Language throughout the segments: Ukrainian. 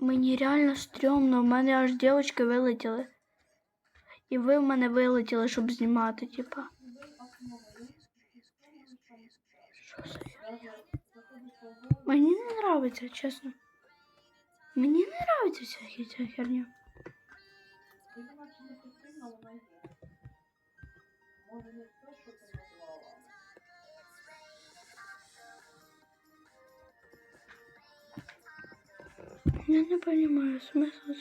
Мені реально стрьомно, в мене аж дівчатки вилетіли. І ви в мене вилетіли, щоб знімати, типа. Мені не нравиться, чесно. Мені не нравиться вся ця херня. Я не понимаю смысл.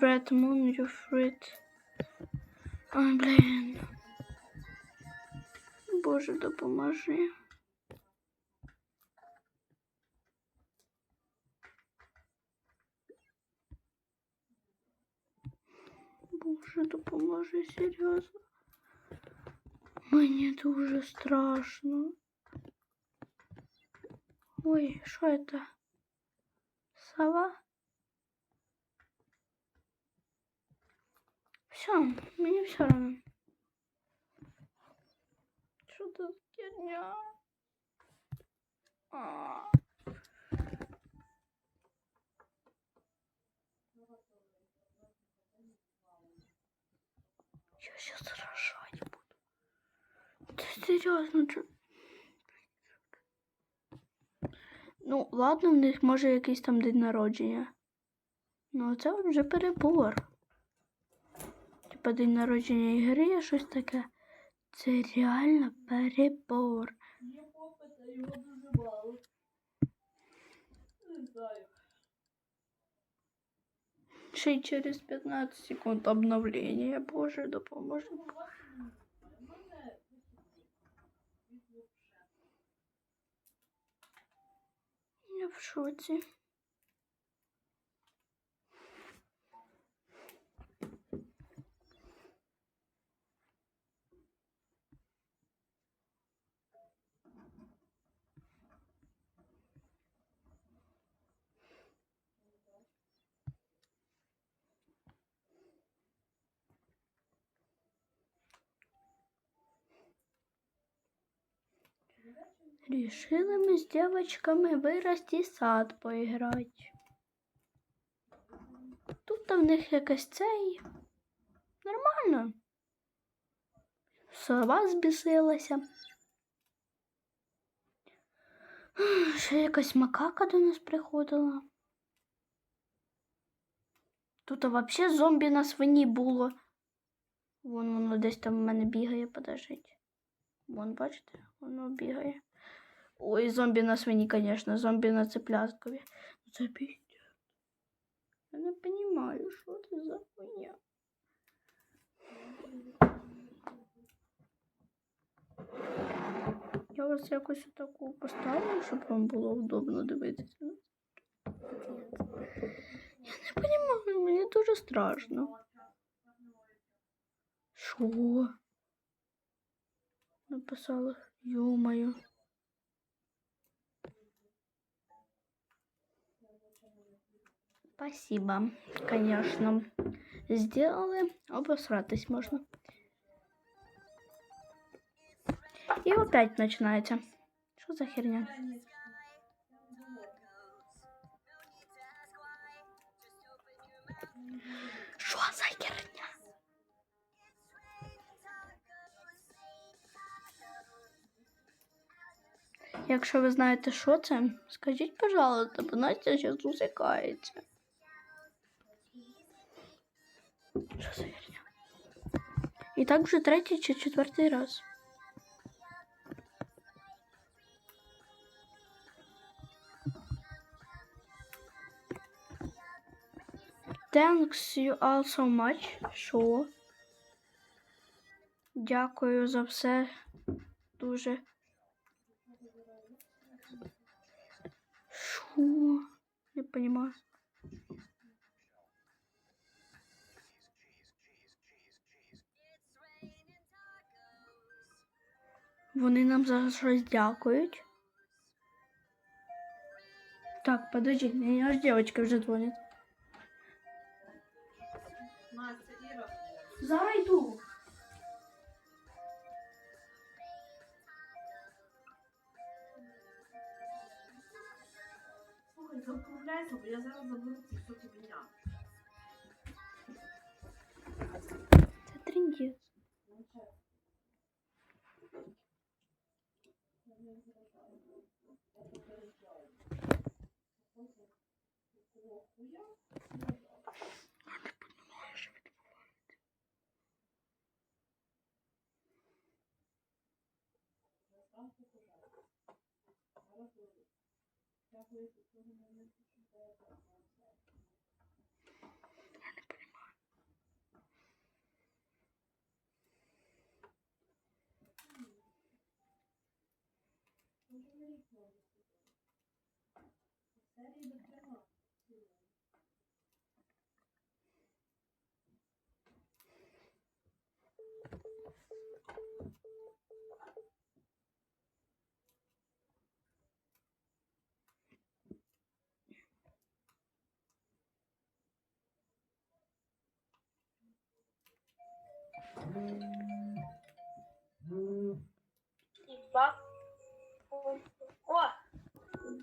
Red Moon, you fruit. Ой, блин. Боже, допоможи. Боже, допоможи, серйозно. Мені дуже страшно. Ой, що это? Сова? Все, мне все равно. Что это за херня? А. Я сейчас рожать буду. Ты серьезно, чо? Ну, ладно, в них може якийсь там день народження. Ну, це вже перебор. Типа день народження ігри є щось таке. Це реально перебор. Є попита, його дуже мало. Не знаю. Ще й через 15 секунд обновлення. Боже, допоможе. В шоці. Решили мы с девочками вирости сад поіграти. Тут в них якась цей. Нормально. Сова збісилася. Ще якась макака до нас приходила. Тут взагалі зомбі на свині було. Вон воно десь там в мене бігає, подождіть. Вон, бачите, воно бігає. Ой, зомбі на свині, конечно, зомбі на цыпляткові. Ну, Це піздець. Я не понимаю, що це за хуйня. Я вас якось таку поставлю, щоб вам було удобно дивитися. Я не понимаю, мені дуже страшно. Що? Написала, ё-моё. Спасибо, конечно. Сделали, обосратись можно. И опять начинается. Что за херня? Что за херня? Якщо ви знаєте, що це, скажіть, пожалуйста, бо Настя зараз усикається. І так вже третій чи четвертий раз. Thanks you all so much. Що? Дякую за все. Дуже. Що? Не понимаю. Вони нам за щось дякують. Так, подожди, мені аж девочка вже дзвонить. Зараз йду. Слухай, закругляйся, бо я зараз заберу це все тобі. Це трендець. Два. О!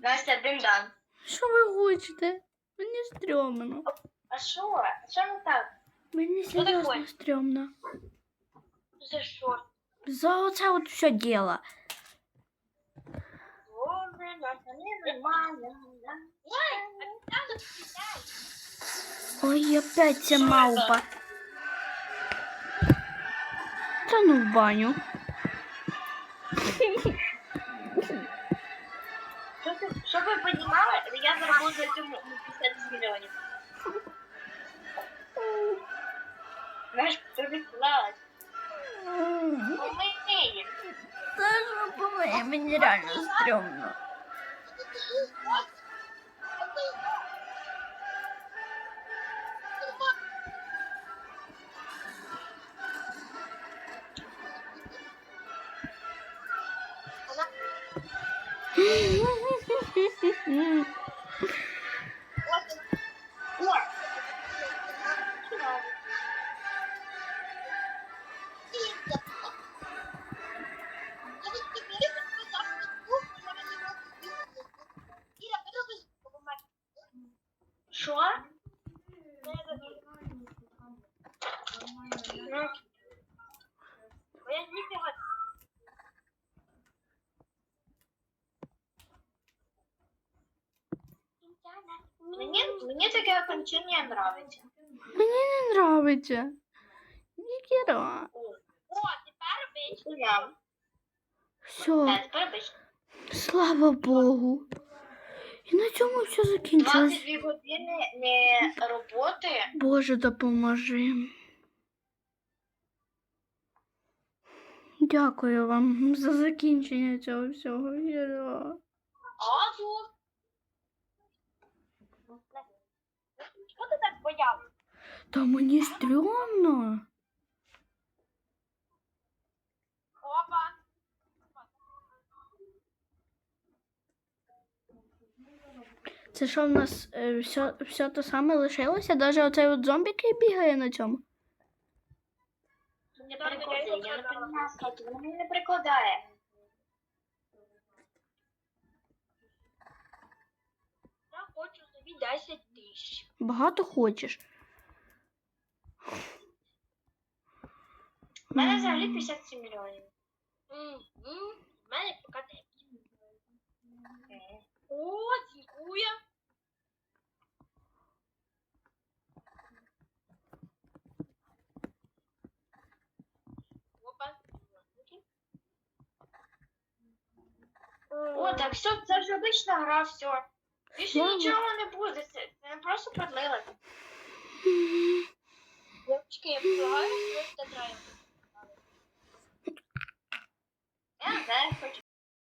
Настя, димдан. Що ви хочете? Мені стрьомно. А що? Що не так? Мені таке? серйозно стрьомно. За що? За оце от все діло. Боже, Настя, не нормально. Ой, там тут сидять. Ой, опять ця Що мавпа. Та ну в баню. Що ти- Щоб ви розуміли, я заработаю цьому 50 мільйонів. Помиє, мені реально Мені, мені таке окончання нравиться. Мені не нравиться. Ніхера. О, тепер. Я. Все, тепер слава Богу. І на цьому все закінчилось. 22 години не роботи. Боже, допоможи. Дякую вам за закінчення цього всього відео. Що ти так боявся? Та мені стрьомно. Опа. Це що в нас е, все, все те саме лишилося? Навіть оцей от зомбік який бігає на цьому. Не прикладає, я не розумію, не прикладає. Я хочу собі 10 тисяч. Багато хочеш. У мене взагалі 57 мільйонів. У мене поки 9. О, дякую. О, так все, це вже обична гра, все. Більше Мама. нічого не буде, це, це просто продлили. Девочки, я предлагаю просто граю. Я не знаю, хочу.